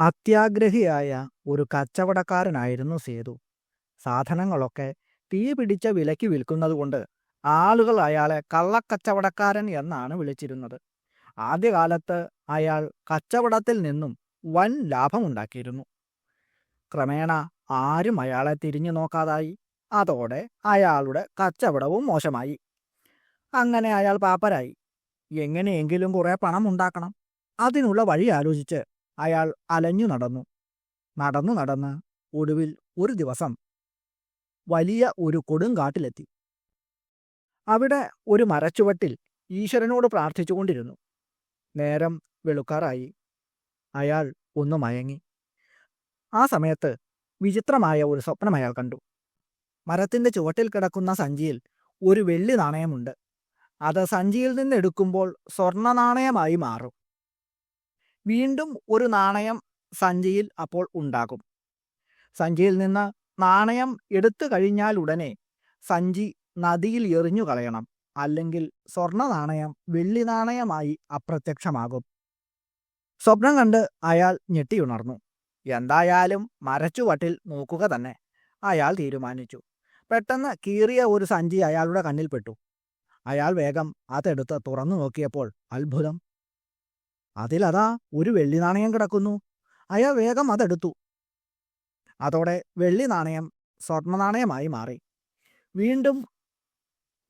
അത്യാഗ്രഹിയായ ഒരു കച്ചവടക്കാരനായിരുന്നു സേതു. സാധനങ്ങളൊക്കെ തീ പിടിച്ച വിലയ്ക്ക് വിൽക്കുന്നതുകൊണ്ട് ആളുകൾ അയാളെ കള്ളക്കച്ചവടക്കാരൻ എന്നാണ് വിളിച്ചിരുന്നത്. ആദ്യകാലത്ത് അയാൾ കച്ചവടത്തിൽ നിന്നും വൻ ലാഭമുണ്ടാക്കിയിരുന്നു. ക്രമേണ ആരും അയാളെ തിരിഞ്ഞു നോക്കാതായി. അതോടെ അയാളുടെ കച്ചവടവും മോശമായി. അങ്ങനെ അയാൾ പാപ്പരായി. എങ്ങനെയെങ്കിലും കുറേ പണം ഉണ്ടാക്കണം അതിനുള്ള വഴി ആലോചിച്ച് അയാൾ അലഞ്ഞു നടന്നു. നടന്നു നടന്ന് ഒടുവിൽ ഒരു ദിവസം വലിയ ഒരു കൊടുങ്കാട്ടിലെത്തി അവിടെ ഒരു മരച്ചുവട്ടിൽ ഈശ്വരനോട് പ്രാർത്ഥിച്ചുകൊണ്ടിരുന്നു നേരം വെളുക്കാറായി. അയാൾ ഒന്ന് മയങ്ങി. ആ സമയത്ത് വിചിത്രമായ ഒരു സ്വപ്നം അയാൾ കണ്ടു. മരത്തിന്റെ ചുവട്ടിൽ കിടക്കുന്ന സഞ്ചിയിൽ ഒരു വെള്ളി നാണയമുണ്ട്. അത് സഞ്ചിയിൽ നിന്ന് എടുക്കുമ്പോൾ സ്വർണ നാണയമായി മാറും. വീണ്ടും ഒരു നാണയം സഞ്ചിയിൽ അപ്പോൾ ഉണ്ടാകും. സഞ്ചിയിൽ നിന്ന് നാണയം എടുത്തു കഴിഞ്ഞാൽ ഉടനെ സഞ്ചി നദിയിൽ എറിഞ്ഞു കളയണം. അല്ലെങ്കിൽ സ്വർണ നാണയം വെള്ളി നാണയമായി അപ്രത്യക്ഷമാകും. സ്വപ്നം കണ്ട് അയാൾ ഞെട്ടിയുണർന്നു എന്തായാലും മരച്ചുവട്ടിൽ നോക്കുക തന്നെ. അയാൾ തീരുമാനിച്ചു. പെട്ടെന്ന് കീറിയ ഒരു സഞ്ചി അയാളുടെ കണ്ണിൽപ്പെട്ടു അയാൾ വേഗം അതെടുത്ത് തുറന്നു നോക്കിയപ്പോൾ അത്ഭുതം. അതിലതാ ഒരു വെള്ളി നാണയം കിടക്കുന്നു. അയാൾ വേഗം അതെടുത്തു. അതോടെ വെള്ളി നാണയം സ്വർണ നാണയമായി മാറി. വീണ്ടും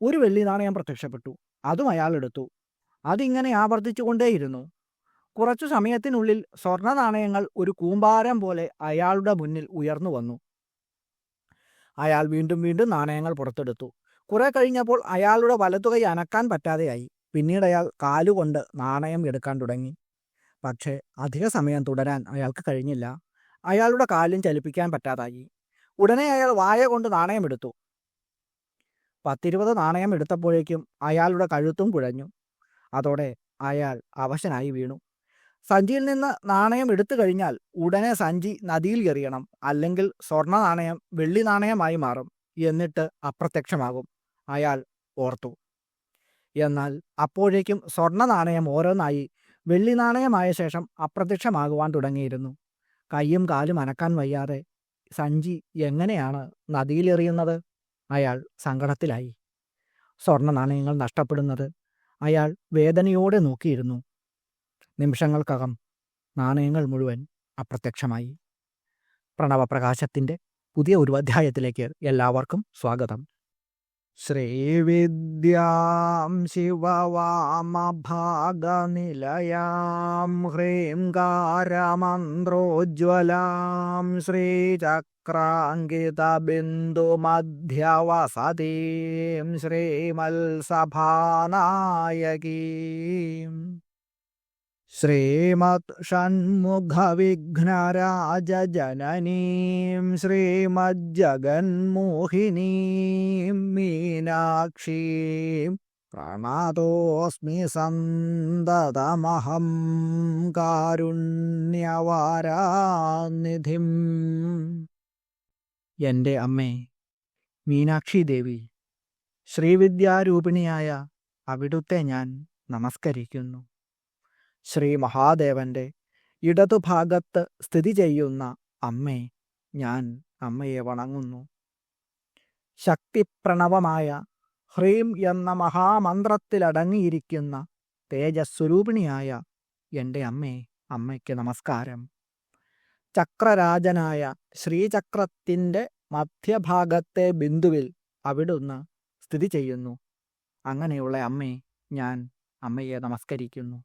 ഒരു വെള്ളി നാണയം പ്രത്യക്ഷപ്പെട്ടു. അതും അയാൾ എടുത്തു. അതിങ്ങനെ ആവർത്തിച്ചുകൊണ്ടേയിരുന്നു. കുറച്ചു സമയത്തിനുള്ളിൽ സ്വർണ നാണയങ്ങൾ ഒരു കൂമ്പാരം പോലെ അയാളുടെ മുന്നിൽ ഉയർന്നു വന്നു. അയാൾ വീണ്ടും വീണ്ടും നാണയങ്ങൾ പുറത്തെടുത്തു. കുറെ കഴിഞ്ഞപ്പോൾ അയാളുടെ വലതുകൈ അനക്കാൻ പറ്റാതെയായി. പിന്നീട് അയാൾ കാലുകൊണ്ട് നാണയം എടുക്കാൻ തുടങ്ങി. പക്ഷേ അധിക സമയം തുടരാൻ അയാൾക്ക് കഴിഞ്ഞില്ല. അയാളുടെ കാലും ചലിപ്പിക്കാൻ പറ്റാതായി. ഉടനെ അയാൾ വായ കൊണ്ട് നാണയം എടുത്തു. പത്തിരുപത് നാണയം എടുത്തപ്പോഴേക്കും അയാളുടെ കഴുത്തും കുഴഞ്ഞു. അതോടെ അയാൾ അവശനായി വീണു. സഞ്ചിയിൽ നിന്ന് നാണയം എടുത്തു കഴിഞ്ഞാൽ ഉടനെ സഞ്ചി നദിയിൽ എറിയണം അല്ലെങ്കിൽ സ്വർണ നാണയം വെള്ളി നാണയമായി മാറും എന്നിട്ട് അപ്രത്യക്ഷമാകും. അയാൾ ഓർത്തു. എന്നാൽ അപ്പോഴേക്കും സ്വർണ നാണയം ഓരോന്നായി വെള്ളി നാണയമായ ശേഷം അപ്രത്യക്ഷമാകുവാൻ തുടങ്ങിയിരുന്നു. കൈയും കാലും അനക്കാൻ വയ്യാതെ സഞ്ചി എങ്ങനെയാണ് നദിയിലെറിയുന്നത്? അയാൾ സങ്കടത്തിലായി. സ്വർണ നാണയങ്ങൾ നഷ്ടപ്പെടുന്നത്. അയാൾ വേദനയോടെ നോക്കിയിരുന്നു. നിമിഷങ്ങൾക്കകം നാണയങ്ങൾ മുഴുവൻ അപ്രത്യക്ഷമായി. പ്രണവപ്രകാശത്തിന്റെ പുതിയ ഒരു അധ്യായത്തിലേക്ക് എല്ലാവർക്കും സ്വാഗതം. श्रीविद्यां शिववामभागनिलयां ह्रीं कारमन्त्रोज्ज्वलां श्रीचक्राङ्कितबिन्दुमध्यवसतीं श्रीमल्सभानायकीम् ശ്രീമത് ഷൺമുഖവിഘ്നരാജനനീം ശ്രീമജ്ജഗന്മോഹിനീം മീനാക്ഷീം പ്രണതോസ്മി സന്തതമഹം കാരുണ്യവാരാനിധിം. എന്റെ അമ്മേ മീനാക്ഷി ദേവി ശ്രീവിദ്യാരൂപിണിയായ അവിടുത്തെ ഞാൻ നമസ്കരിക്കുന്നു. ശ്രീ മഹാദേവന്റെ ഇടതുഭാഗത്ത് സ്ഥിതി ചെയ്യുന്ന അമ്മേ ഞാൻ അമ്മയെ വണങ്ങുന്നു. ശക്തിപ്രണവമായ ഹ്രീം എന്ന മഹാമന്ത്രത്തിലടങ്ങിയിരിക്കുന്ന തേജസ്വരൂപിണിയായ എന്റെ അമ്മേ അമ്മയ്ക്ക് നമസ്കാരം. ചക്രരാജനായ ശ്രീചക്രത്തിന്റെ മധ്യഭാഗത്തെ ബിന്ദുവിൽ അവിടുന്ന് സ്ഥിതി ചെയ്യുന്നു. അങ്ങനെയുള്ള അമ്മേ ഞാൻ അമ്മയെ നമസ്കരിക്കുന്നു.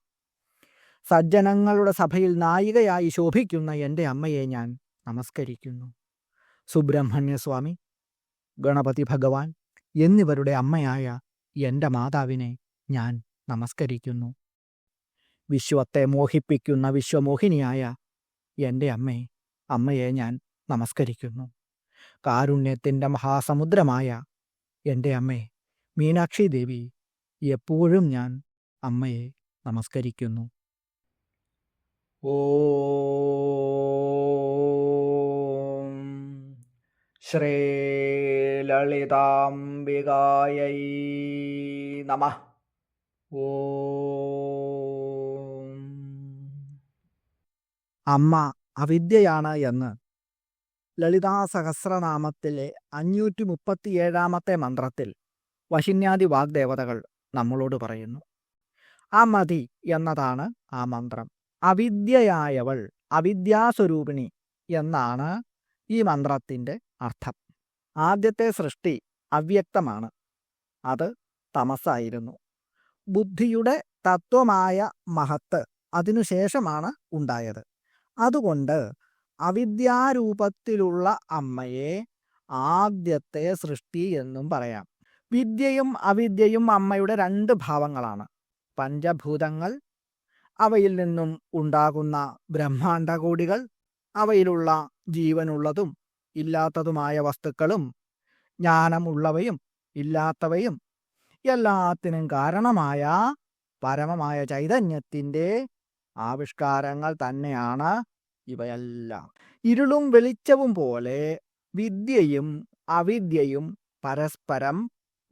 സജ്ജനങ്ങളുടെ സഭയിൽ നായികയായി ശോഭിക്കുന്ന എന്റെ അമ്മയെ ഞാൻ നമസ്കരിക്കുന്നു. സുബ്രഹ്മണ്യസ്വാമി ഗണപതി ഭഗവാൻ എന്നിവരുടെ അമ്മയായ എന്റെ മാതാവിനെ ഞാൻ നമസ്കരിക്കുന്നു. വിശ്വത്തെ മോഹിപ്പിക്കുന്ന വിശ്വമോഹിനിയായ എന്റെ അമ്മേ അമ്മയെ ഞാൻ നമസ്കരിക്കുന്നു. കാരുണ്യത്തിന്റെ മഹാസമുദ്രമായ എന്റെ അമ്മേ മീനാക്ഷി ദേവി എപ്പോഴും ഞാൻ അമ്മയെ നമസ്കരിക്കുന്നു. ഓം ശ്രീലളിതാംബികായൈ നമ. ഓം. അമ്മ അവിദ്യയാണ് എന്ന്. ലളിതാ സഹസ്രനാമത്തിലെ അഞ്ഞൂറ്റി മുപ്പത്തിയേഴാമത്തെ മന്ത്രത്തിൽ വശിന്യാദി വാഗ്ദേവതകൾ നമ്മളോട് പറയുന്നു. ആ മതി എന്നതാണ് ആ മന്ത്രം. അവിദ്യയായവൾ അവിദ്യാസ്വരൂപിണി എന്നാണ് ഈ മന്ത്രത്തിന്റെ അർത്ഥം. ആദ്യത്തെ സൃഷ്ടി അവ്യക്തമാണ്. അത് തമസായിരുന്നു. ബുദ്ധിയുടെ തത്വമായ മഹത്ത് അതിനുശേഷമാണ് ഉണ്ടായത്. അതുകൊണ്ട് അവിദ്യാരൂപത്തിലുള്ള അമ്മയെ ആദ്യത്തെ സൃഷ്ടി എന്നും പറയാം. വിദ്യയും അവിദ്യയും അമ്മയുടെ രണ്ട് ഭാവങ്ങളാണ്. പഞ്ചഭൂതങ്ങൾ അവയിൽ നിന്നും ഉണ്ടാകുന്ന ബ്രഹ്മാണ്ടകോടികൾ അവയിലുള്ള ജീവനുള്ളതും ഇല്ലാത്തതുമായ വസ്തുക്കളും ജ്ഞാനമുള്ളവയും ഇല്ലാത്തവയും എല്ലാത്തിനും കാരണമായ പരമമായ ചൈതന്യത്തിന്റെ ആവിഷ്കാരങ്ങൾ തന്നെയാണ് ഇവയെല്ലാം. ഇരുളും വെളിച്ചവും പോലെ വിദ്യയും അവിദ്യയും പരസ്പരം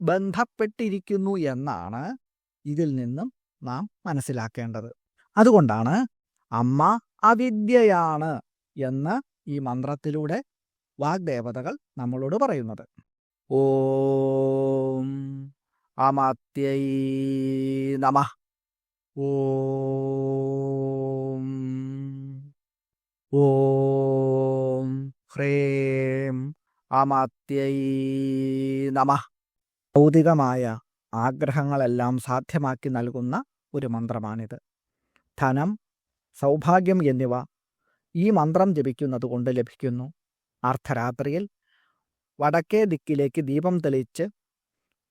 ബന്ധപ്പെട്ടിരിക്കുന്നു എന്നാണ് ഇതിൽ നിന്നും നാം മനസ്സിലാക്കേണ്ടത്. അതുകൊണ്ടാണ് അമ്മ അവിദ്യയാണ് എന്ന് ഈ മന്ത്രത്തിലൂടെ വാഗ്ദേവതകൾ നമ്മളോട് പറയുന്നത്. ഓം അമത്യൈ നമ. ഓം ഓം ഹ്രേം അമത്യൈ നമ. ഭൗതികമായ ആഗ്രഹങ്ങളെല്ലാം സാധ്യമാക്കി നൽകുന്ന ഒരു മന്ത്രമാണിത്. ധനം സൗഭാഗ്യം എന്നിവ ഈ മന്ത്രം ജപിക്കുന്നത് കൊണ്ട് ലഭിക്കുന്നു. അർദ്ധരാത്രിയിൽ വടക്കേ ദിക്കിലേക്ക് ദീപം തെളിച്ച്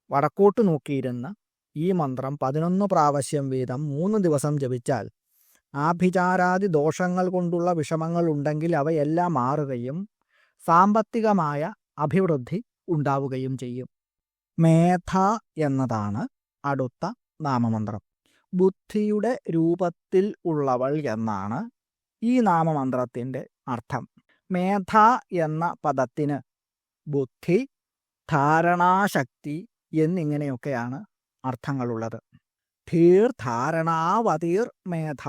വടക്കോട്ട് നോക്കിയിരുന്ന് ഈ മന്ത്രം പതിനൊന്ന് പ്രാവശ്യം വീതം മൂന്ന് ദിവസം ജപിച്ചാൽ ആഭിചാരാദി ദോഷങ്ങൾ കൊണ്ടുള്ള വിഷമങ്ങൾ ഉണ്ടെങ്കിൽ അവയെല്ലാം മാറുകയും സാമ്പത്തികമായ അഭിവൃദ്ധി ഉണ്ടാവുകയും ചെയ്യും. മേധ എന്നതാണ് അടുത്ത നാമമന്ത്രം. ബുദ്ധിയുടെ രൂപത്തിൽ ഉള്ളവൾ എന്നാണ് ഈ നാമമന്ത്രത്തിന്റെ അർത്ഥം. മേധ എന്ന പദത്തിന് ബുദ്ധി ധാരണാശക്തി എന്നിങ്ങനെയൊക്കെയാണ് അർത്ഥങ്ങളുള്ളത്. ധീർ ധാരണാവതീർ മേധ.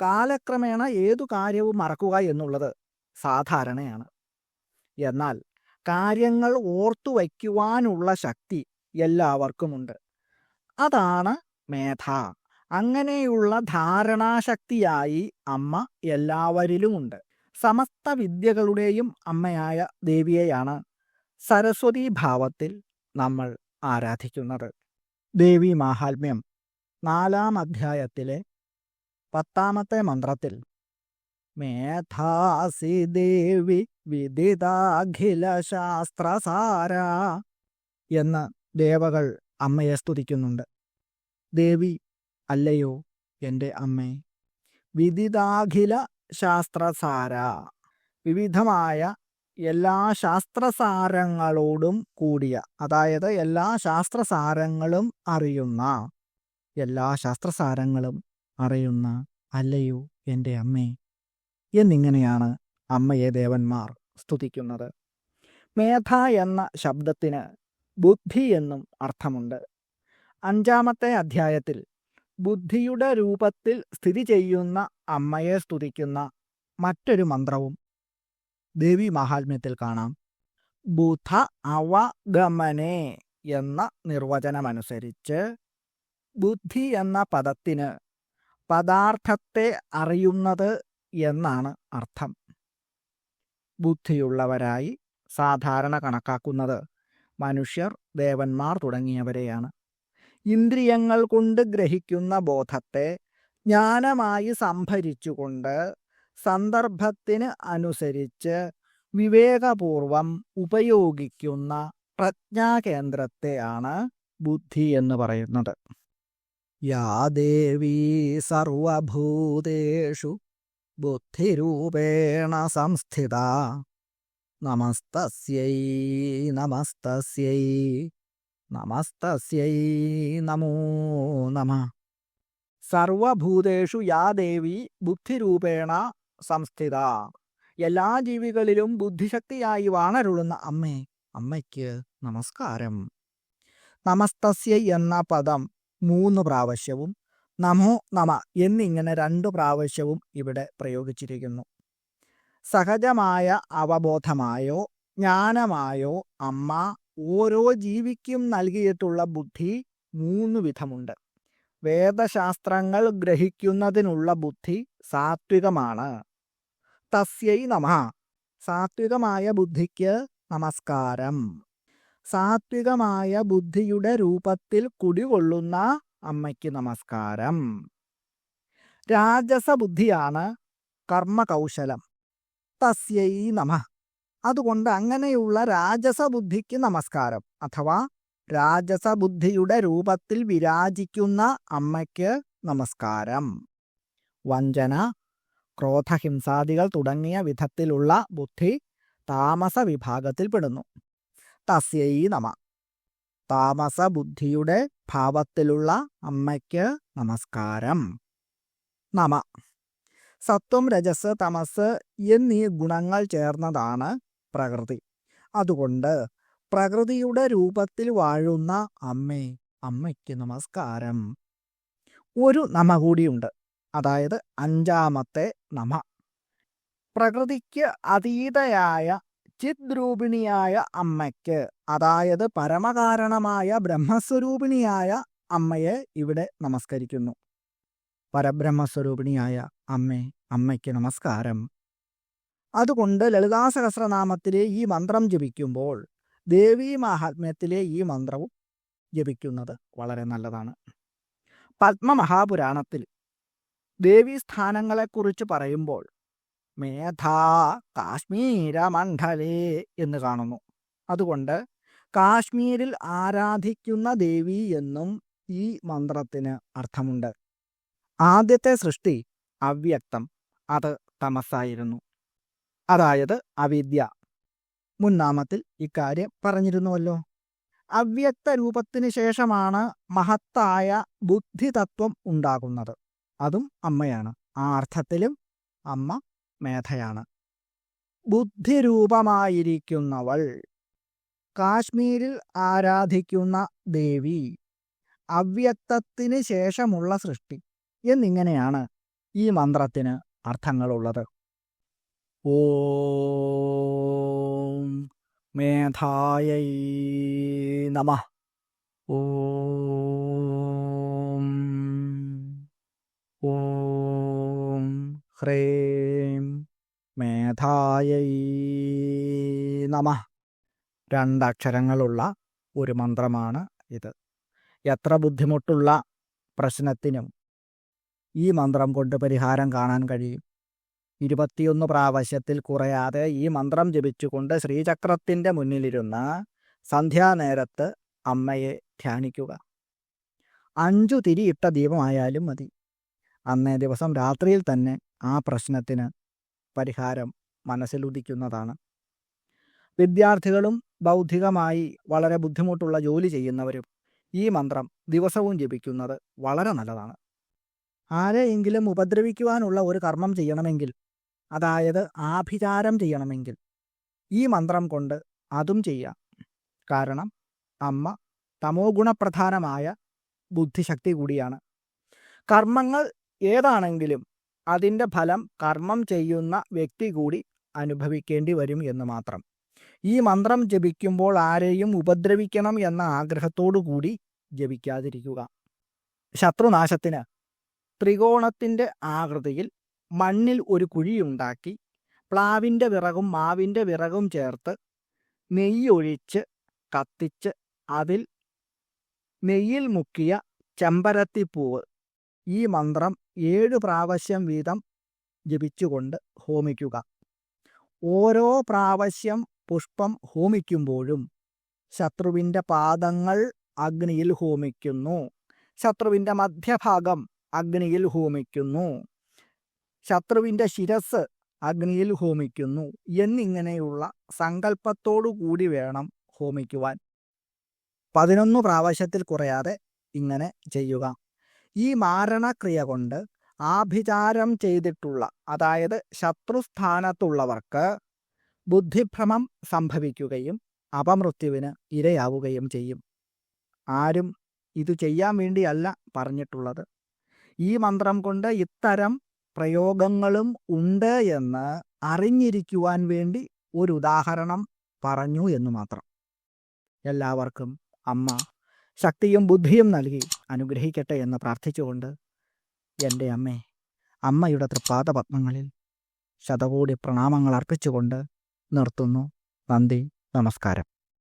കാലക്രമേണ ഏതു കാര്യവും മറക്കുക എന്നുള്ളത് സാധാരണയാണ്. എന്നാൽ കാര്യങ്ങൾ ഓർത്തു വയ്ക്കുവാനുള്ള ശക്തി എല്ലാവർക്കുമുണ്ട്. അതാണ് മേധ. അങ്ങനെയുള്ള ധാരണാശക്തിയായി അമ്മ എല്ലാവരിലുമുണ്ട്. സമസ്ത വിദ്യകളുടെയും അമ്മയായ ദേവിയെയാണ് സരസ്വതി ഭാവത്തിൽ നമ്മൾ ആരാധിക്കുന്നത്. ദേവി മാഹാത്മ്യം നാലാം അധ്യായത്തിലെ പത്താമത്തെ മന്ത്രത്തിൽ മേധാസി ദേവി വിദിതാഖില ശാസ്ത്രസാര എന്ന് ദേവകൾ അമ്മയെ സ്തുതിക്കുന്നുണ്ട്. ദേവി അല്ലയോ എന്റെ അമ്മേ? വിദിതാഖില ശാസ്ത്രസാര. വിവിധമായ എല്ലാ ശാസ്ത്രസാരങ്ങളോടും കൂടിയ അതായത് എല്ലാ ശാസ്ത്രസാരങ്ങളും അറിയുന്ന എല്ലാ ശാസ്ത്രസാരങ്ങളും അറിയുന്ന അല്ലയോ എന്റെ അമ്മേ? എന്നിങ്ങനെയാണ് അമ്മയെ ദേവന്മാർ സ്തുതിക്കുന്നത്. മേധ എന്ന ശബ്ദത്തിന് ബുദ്ധി എന്നും അർത്ഥമുണ്ട്. അഞ്ചാമത്തെ അധ്യായത്തിൽ ബുദ്ധിയുടെ രൂപത്തിൽ സ്ഥിതി ചെയ്യുന്ന അമ്മയെ സ്തുതിക്കുന്ന മറ്റൊരു മന്ത്രവും ദേവി മഹാത്മ്യത്തിൽ കാണാം. ബുധ അവഗമനെ എന്ന നിർവചനമനുസരിച്ച് ബുദ്ധി എന്ന പദത്തിന് പദാർത്ഥത്തെ അറിയുന്നത് എന്നാണ് അർത്ഥം. ബുദ്ധിയുള്ളവരായി സാധാരണ കണക്കാക്കുന്നത് മനുഷ്യർ ദേവന്മാർ തുടങ്ങിയവരെയാണ്. ഇന്ദ്രിയങ്ങൾ കൊണ്ട് ഗ്രഹിക്കുന്ന ബോധത്തെ ജ്ഞാനമായി സംഭരിച്ചുകൊണ്ട് സന്ദർഭത്തിന് അനുസരിച്ച് വിവേകപൂർവം ഉപയോഗിക്കുന്ന പ്രജ്ഞാകേന്ദ്രത്തെയാണ് ബുദ്ധി എന്ന് പറയുന്നത്. യാ ദേവീ സർവഭൂതേഷു ബുദ്ധിരൂപേണ സംസ്ഥിത. നമസ്തസ്യൈ നമസ്തസ്യൈ. നമസ്തസ്യൈ നമോ നമ സർവഭൂതേഷു യാ ദേവി ബുദ്ധിരൂപേണ സംസ്ഥിത എല്ലാ ജീവികളിലും ബുദ്ധിശക്തിയായി വാണരുളുന്ന അമ്മേ അമ്മയ്ക്ക് നമസ്കാരം. നമസ്തസ്യ എന്ന പദം മൂന്ന് പ്രാവശ്യവും നമോ നമ എന്നിങ്ങനെ രണ്ട് പ്രാവശ്യവും ഇവിടെ പ്രയോഗിച്ചിരിക്കുന്നു. സഹജമായ അവബോധമായോ ജ്ഞാനമായോ അമ്മ ഓരോ ജീവിക്കും നൽകിയിട്ടുള്ള ബുദ്ധി മൂന്ന് വിധമുണ്ട്. വേദശാസ്ത്രങ്ങൾ ഗ്രഹിക്കുന്നതിനുള്ള ബുദ്ധി സാത്വികമാണ്. തസ്യൈ നമ. സാത്വികമായ ബുദ്ധിക്ക് നമസ്കാരം. സാത്വികമായ ബുദ്ധിയുടെ രൂപത്തിൽ കുടികൊള്ളുന്ന അമ്മയ്ക്ക് നമസ്കാരം. രാജസ ബുദ്ധിയാണ് കർമ്മകൗശലം. തസ്യൈ നമ. അതുകൊണ്ട് അങ്ങനെയുള്ള രാജസ ബുദ്ധിക്ക് നമസ്കാരം. അഥവാ രാജസ ബുദ്ധിയുടെ രൂപത്തിൽ വിരാജിക്കുന്ന അമ്മയ്ക്ക് നമസ്കാരം. വഞ്ചന ക്രോധഹിംസാദികൾ തുടങ്ങിയ വിധത്തിലുള്ള ബുദ്ധി താമസ വിഭാഗത്തിൽപ്പെടുന്നു തസ്യൈ നമ. താമസ ബുദ്ധിയുടെ ഭാവത്തിലുള്ള അമ്മയ്ക്ക് നമസ്കാരം. നമ. സത്വം രജസ് തമസ് എന്നീ ഗുണങ്ങൾ ചേർന്നതാണ് പ്രകൃതി. അതുകൊണ്ട് പ്രകൃതിയുടെ രൂപത്തിൽ വാഴുന്ന അമ്മേ അമ്മയ്ക്ക് നമസ്കാരം. ഒരു നമ കൂടിയുണ്ട്. അതായത് അഞ്ചാമത്തെ നമ. പ്രകൃതിക്ക് അതീതയായ ചിദ്രൂപിണിയായ അമ്മയ്ക്ക് അതായത് പരമകാരണമായ ബ്രഹ്മസ്വരൂപിണിയായ അമ്മയെ ഇവിടെ നമസ്കരിക്കുന്നു. പരബ്രഹ്മസ്വരൂപിണിയായ അമ്മേ അമ്മയ്ക്ക് നമസ്കാരം. അതുകൊണ്ട് ലളിതാ സഹസ്രനാമത്തിലെ ഈ മന്ത്രം ജപിക്കുമ്പോൾ ദേവീ മാഹാത്മ്യത്തിലെ ഈ മന്ത്രവും ജപിക്കുന്നത് വളരെ നല്ലതാണ്. പത്മമഹാപുരാണത്തിൽ ദേവീസ്ഥാനങ്ങളെക്കുറിച്ച് പറയുമ്പോൾ മേധാ കാശ്മീരമണ്ഡലേ എന്ന് കാണുന്നു. അതുകൊണ്ട് കാശ്മീരിൽ ആരാധിക്കുന്ന ദേവി എന്നും ഈ മന്ത്രത്തിന് അർത്ഥമുണ്ട്. ആദ്യത്തെ സൃഷ്ടി അവ്യക്തം അത് തമസായിരുന്നു. അതായത് അവിദ്യ. മുന്നാമത്തിൽ ഇക്കാര്യം പറഞ്ഞിരുന്നുവല്ലോ. അവ്യക്ത രൂപത്തിന് ശേഷമാണ് മഹത്തായ ബുദ്ധിതത്വം ഉണ്ടാകുന്നത്. അതും അമ്മയാണ്. ആ അർത്ഥത്തിലും അമ്മ മേധയാണ്. ബുദ്ധിരൂപമായിരിക്കുന്നവൾ കാശ്മീരിൽ ആരാധിക്കുന്ന ദേവി അവ്യക്തത്തിന് ശേഷമുള്ള സൃഷ്ടി എന്നിങ്ങനെയാണ് ഈ മന്ത്രത്തിന് അർത്ഥങ്ങളുള്ളത്. ഓം മേധായൈ നമ. ഓം ഓം ഹ്രേം മേധായൈ നമ. രണ്ടക്ഷരങ്ങളുള്ള ഒരു മന്ത്രമാണ് ഇത്. എത്ര ബുദ്ധിമുട്ടുള്ള പ്രശ്നത്തിനും ഈ മന്ത്രം കൊണ്ട് പരിഹാരം കാണാൻ കഴിയും. ഇരുപത്തിയൊന്ന് പ്രാവശ്യത്തിൽ കുറയാതെ ഈ മന്ത്രം ജപിച്ചുകൊണ്ട് ശ്രീചക്രത്തിന്റെ മുന്നിലിരുന്ന സന്ധ്യാനേരത്ത് അമ്മയെ ധ്യാനിക്കുക. അഞ്ചു തിരിയിട്ട ദീപമായാലും മതി. അന്നേ ദിവസം രാത്രിയിൽ തന്നെ ആ പ്രശ്നത്തിന് പരിഹാരം മനസ്സിലുദിക്കുന്നതാണ് വിദ്യാർത്ഥികളും ബൗദ്ധികമായി വളരെ ബുദ്ധിമുട്ടുള്ള ജോലി ചെയ്യുന്നവരും ഈ മന്ത്രം ദിവസവും ജപിക്കുന്നത് വളരെ നല്ലതാണ്. ആരെയെങ്കിലും ഉപദ്രവിക്കുവാനുള്ള ഒരു കർമ്മം ചെയ്യണമെങ്കിൽ അതായത് ആഭിചാരം ചെയ്യണമെങ്കിൽ ഈ മന്ത്രം കൊണ്ട് അതും ചെയ്യാം. കാരണം അമ്മ തമോ ഗുണപ്രധാനമായ ബുദ്ധിശക്തി കൂടിയാണ്. കർമ്മങ്ങൾ ഏതാണെങ്കിലും അതിന്റെ ഫലം കർമ്മം ചെയ്യുന്ന വ്യക്തി കൂടി അനുഭവിക്കേണ്ടി വരും എന്ന് മാത്രം. ഈ മന്ത്രം ജപിക്കുമ്പോൾ ആരെയും ഉപദ്രവിക്കണം എന്ന ആഗ്രഹത്തോടു കൂടി ജപിക്കാതിരിക്കുക. ശത്രുനാശത്തിന് ത്രികോണത്തിന്റെ ആകൃതിയിൽ മണ്ണിൽ ഒരു കുഴിയുണ്ടാക്കി പ്ലാവിന്റെ വിറകും മാവിന്റെ വിറകും ചേർത്ത് നെയ്യൊഴിച്ച് കത്തിച്ച് അതിൽ നെയ്യിൽ മുക്കിയ ചെമ്പരത്തിപ്പൂവ് ഈ മന്ത്രം ഏഴ് പ്രാവശ്യം വീതം ജപിച്ചുകൊണ്ട് ഹോമിക്കുക. ഓരോ പ്രാവശ്യം പുഷ്പം ഹോമിക്കുമ്പോഴും ശത്രുവിന്റെ പാദങ്ങൾ അഗ്നിയിൽ ഹോമിക്കുന്നു. ശത്രുവിന്റെ മധ്യഭാഗം അഗ്നിയിൽ ഹോമിക്കുന്നു. ശത്രുവിന്റെ ശിരസ് അഗ്നിയിൽ ഹോമിക്കുന്നു. എന്നിങ്ങനെയുള്ള സങ്കല്പത്തോടു കൂടി വേണം ഹോമിക്കുവാൻ. പതിനൊന്ന് പ്രാവശ്യത്തിൽ കുറയാതെ ഇങ്ങനെ ചെയ്യുക. ഈ മാരണക്രിയ കൊണ്ട് ആഭിചാരം ചെയ്തിട്ടുള്ള അതായത് ശത്രുസ്ഥാനത്തുള്ളവർക്ക് ബുദ്ധിഭ്രമം സംഭവിക്കുകയും അപമൃത്യുവിന് ഇരയാവുകയും ചെയ്യും. ആരും ഇത് ചെയ്യാൻ വേണ്ടിയല്ല പറഞ്ഞിട്ടുള്ളത്. ഈ മന്ത്രം കൊണ്ട് ഇത്തരം പ്രയോഗങ്ങളും ഉണ്ട് എന്ന് അറിഞ്ഞിരിക്കുവാൻ വേണ്ടി ഒരു ഉദാഹരണം പറഞ്ഞു എന്ന് മാത്രം. എല്ലാവർക്കും അമ്മ ശക്തിയും ബുദ്ധിയും നൽകി അനുഗ്രഹിക്കട്ടെ എന്ന് പ്രാർത്ഥിച്ചുകൊണ്ട് എന്റെ അമ്മേ അമ്മയുടെ തൃപ്പാദ പത്മങ്ങളിൽ ശതകോടി പ്രണാമങ്ങൾ അർപ്പിച്ചുകൊണ്ട് നിർത്തുന്നു. നന്ദി നമസ്കാരം.